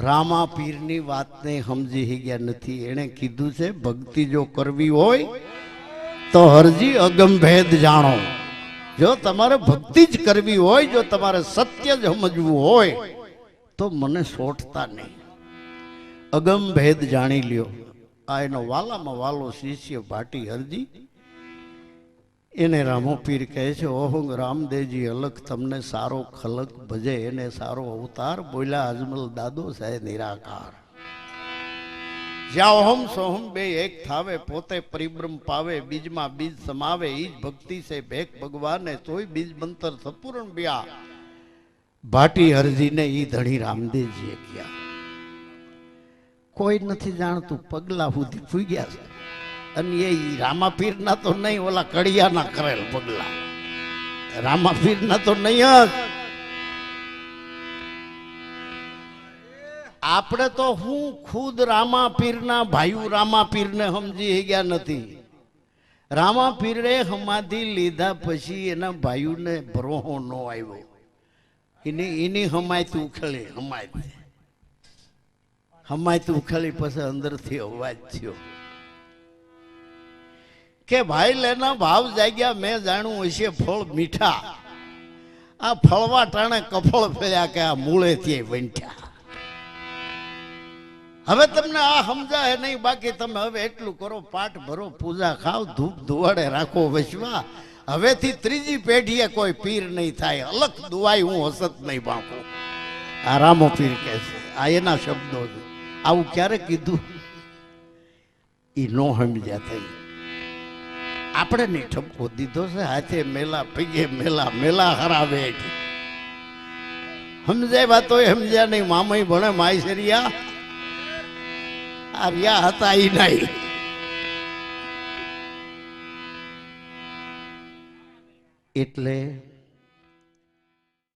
રામા પીરની વાતને સમજી ગયા નથી. એણે કીધું છે, ભક્તિ જો કરવી હોય, તો હરજી અગમભેદ જાણો. જો તમારે ભક્તિ જ કરવી હોય, જો તમારે સત્ય જ સમજવું હોય, તો મને સોટતા નહીં. અગમભેદ જાણી લ્યો. આ એનો વાલામાં વાલો શિષ્ય ભાટી હરજી એને રામોપીર કહે છે ઓહંગ રામદેવજી, અલગ તમને સારો ખલક ભજે, એને સારો અવતાર બોલ્યા અજમલ દાદો સાહેબ નિરાકાર. જ્યાં ઓહમ સોહમ બે એક થાવે, પોતે પરિબ્રમ પાવે, બીજમાં બીજ સમાવે, ઈ જ ભક્તિ છે ભેક ભગવાને, તોય બીજ મંતર સપૂર્ણ બ્યા. ભાટી હરજીને ઈ ધણી રામદેવજીએ ક્યાં. કોઈ નથી જાણતું, પગલા સુધી ફૂગ્યા છે. અને એ રામાપીરના તો નહીં, ઓલા કડિયાના કરેલ પગલા. રામાપીરના તો નહીં જ. આપણે તો હું ખુદ રામાપીરના ભાઈઓ રામાપીરને સમજી ગયા નથી. રામાપીરે સમાધિ લીધા પછી એના ભાઈઓને ભરોહો ન આવ્યો. એની એની હમાયત ઉખેલી, હમાયત. હમાયત ઉખેલી પછી અંદરથી અવાજ થયો. કે ભાઈ, લેના ભાવ જાગ્યા, મેં જાણ્યું હશે ફળ મીઠા. આ ફળવા ટાણે કફળ ફેર્યા કે આ મૂળેથી વંઠ્યા હવે તમને આ સમજાય નહીં, બાકી તમે હવે એટલું કરો, પાઠ ભરો, પૂજા ખાવ, ધૂપ ધુવાડે રાખો વસવા હવેથી ત્રીજી પેઢીએ કોઈ પીર નહીં થાય. અલગ દુવાય હું હસત નહીં બાપુ આ રામો પીર કહે છે. આ એના શબ્દો છે. આવું ક્યારે કીધું? એ નો સમજ્યા થઈ. આપણે નહીં ઠપકો દીધો છે, હાથે મેલા પગે મેલા મેલા હરાવે સમજાય વાતો સમજ્યા નહીં, મામય ભણે માય છે રિયા. આ રિયા હતા એ નહીં. એટલે